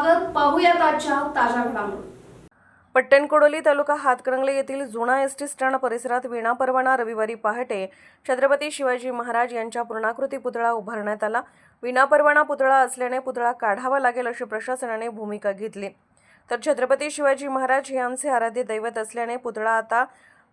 स्वागत. पाहूयात आजच्या ताज्या घडामोडी. पट्टणकोडोली तालुका हातकणंगले येथील जुना एस टी स्टँड परिसरात विना परवाना रविवारी पहाटे छत्रपती शिवाजी महाराज यांच्या पूर्णाकृती पुतळा उभारण्यात आला. विना परवाना पुतळा असल्याने पुतळा काढावा लागेल अशी प्रशासनाने भूमिका घेतली. तर छत्रपती शिवाजी महाराज हे आमचे आराध्य दैवत असल्याने पुतळा आता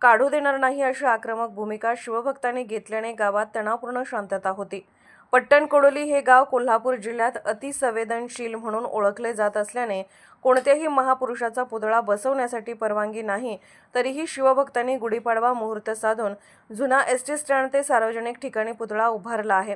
काढू देणार नाही अशी आक्रमक भूमिका शिवभक्तांनी घेतल्याने गावात तणावपूर्ण शांतता होती. पट्टणकोडोली हे गाव कोल्हापूर जिल्ह्यात अतिसंवेदनशील म्हणून ओळखले जात असल्याने कोणत्याही महापुरुषाचा पुतळा बसवण्यासाठी परवानगी नाही तरीही शिवभक्तांनी गुढीपाडवा मुहूर्त साधून जुना एस टी स्टँड ते सार्वजनिक ठिकाणी पुतळा उभारला आहे.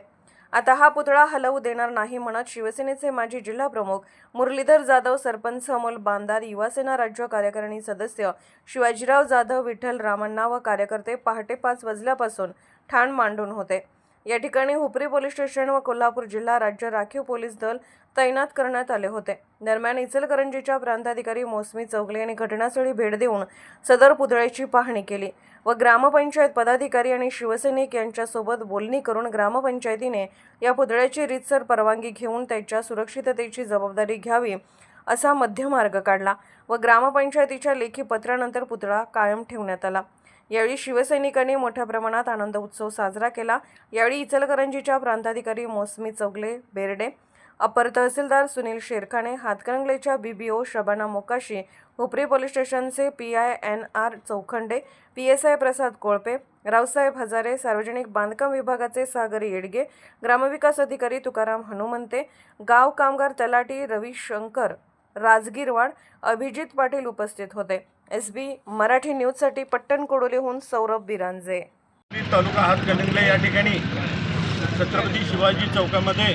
आता हा पुतळा हलवू देणार नाही म्हणत शिवसेनेचे माजी जिल्हाप्रमुख मुरलीधर जाधव सरपंच अमोल बांदार युवासेना राज्य कार्यकारिणी सदस्य शिवाजीराव जाधव विठ्ठल रामण्णा व कार्यकर्ते पहाटे पाच वाजल्यापासून ठाण मांडून होते. या ठिकाणी हुपरी पोलीस स्टेशन व कोल्हापूर जिल्हा राज्य राखीव पोलीस दल तैनात करण्यात आले होते. दरम्यान इचलकरंजीच्या प्रांताधिकारी मोसमी चौगले यांनी घटनास्थळी भेट देऊन सदर पुतळ्याची पाहणी केली व ग्रामपंचायत पदाधिकारी आणि शिवसैनिक यांच्यासोबत बोलणी करून ग्रामपंचायतीने या पुतळ्याची रीतसर परवानगी घेऊन त्याच्या सुरक्षिततेची जबाबदारी घ्यावी असा मध्यमार्ग काढला व ग्रामपंचायतीच्या लेखी पत्रानंतर पुतळा कायम ठेवण्यात आला. यावेळी शिवसैनिकांनी मोठ्या प्रमाणात आनंद उत्सव साजरा केला. यावेळी इचलकरंजीच्या प्रांताधिकारी मोसमी चौगले बेर्डे अपर तहसीलदार सुनील शेरखाने हातकणंगलेच्या बीबीओ शबाना मोकाशी हुपरी पोलीस स्टेशनचे P I N R Chaukhande P S I Prasad Kolpe Raosaheb Hazare सार्वजनिक बांधकाम विभागाचे सागर येडगे ग्रामविकास अधिकारी तुकाराम हनुमंते गाव कामगार तलाटी रवी शंकर राजगीरवाड अभिजित पाटील उपस्थित होते. एस बी मराठी न्यूजसाठी पट्टण कोडोलीहून सौरभ बिरांजे. तालुका हातकणंगले या ठिकाणी छत्रपती शिवाजी चौकामध्ये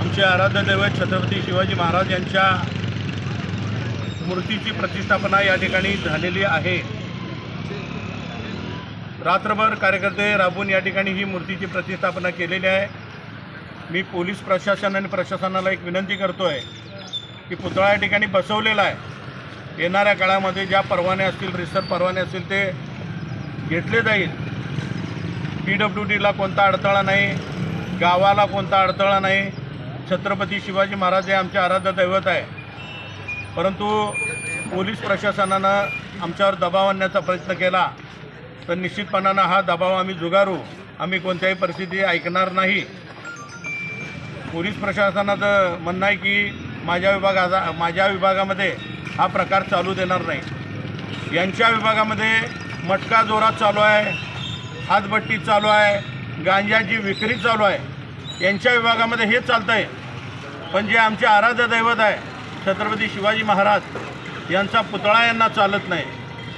आमचे आराध्य दैवत छत्रपती शिवाजी महाराज यांच्या मूर्तीची प्रतिष्ठापना या ठिकाणी झालेली आहे. रात्रभर कार्यकर्ते राबून या ठिकाणी ही मूर्तीची प्रतिष्ठापना केलेली आहे. मी पोलीस प्रशासन आणि प्रशासनाला एक विनंती करतो आहे की पुतळा या ठिकाणी बसवलेला आहे. येणाऱ्या काळामध्ये ज्या परवाने असतील रिसर परवाने असतील ते घेतले जाईल. पी डब्ल्यू डीला कोणता अडथळा नाही गावाला कोणता अडथळा नाही. छत्रपती शिवाजी महाराज हे आमचे आराध्य दैवत आहे. परंतु पोलीस प्रशासनानं आमच्यावर दबाव आणण्याचा प्रयत्न केला तर निश्चितपणानं हा दबाव आम्ही जुगारू. आम्ही कोणत्याही परिस्थिती ऐकणार नाही. पोलीस प्रशासनाचं म्हणणं आहे की माझ्या विभागाचा माझ्या विभागामध्ये हा प्रकार चालू देणार नाही. यांच्या विभागामध्ये मटका जोरात चालू आहे हातभट्टी चालू आहे गांजाची विक्री चालू आहे. यांच्या विभागामध्ये हे चालतं आहे पण जे आमचे आराध्य दैवत आहे छत्रपती शिवाजी महाराज यांचा पुतळा यांना चालत नाही.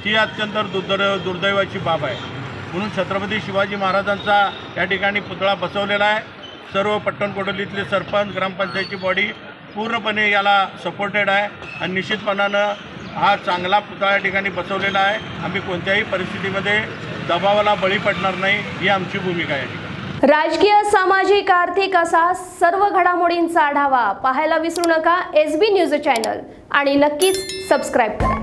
ही अत्यंत दुर्दैव दुर्दैवाची बाब आहे. म्हणून छत्रपती शिवाजी महाराजांचा या ठिकाणी पुतळा बसवलेला आहे. सर्व पट्टणकोटलीतले सरपंच ग्रामपंचायतची बॉडी पूर्णपणे याला सपोर्टेड आहे आणि निश्चितपणानं हा चांगला पुतळा या ठिकाणी बसवलेला आहे. आम्ही कोणत्याही परिस्थितीमध्ये दबावाला बळी पडणार नाही ही आमची भूमिका आहे राजकीय सामाजिक आर्थिक असा सर्व घडामोडींचा आढावा पाहायला विसरू नका. एस बी न्यूज चॅनल आणि नक्कीच सबस्क्राईब करा.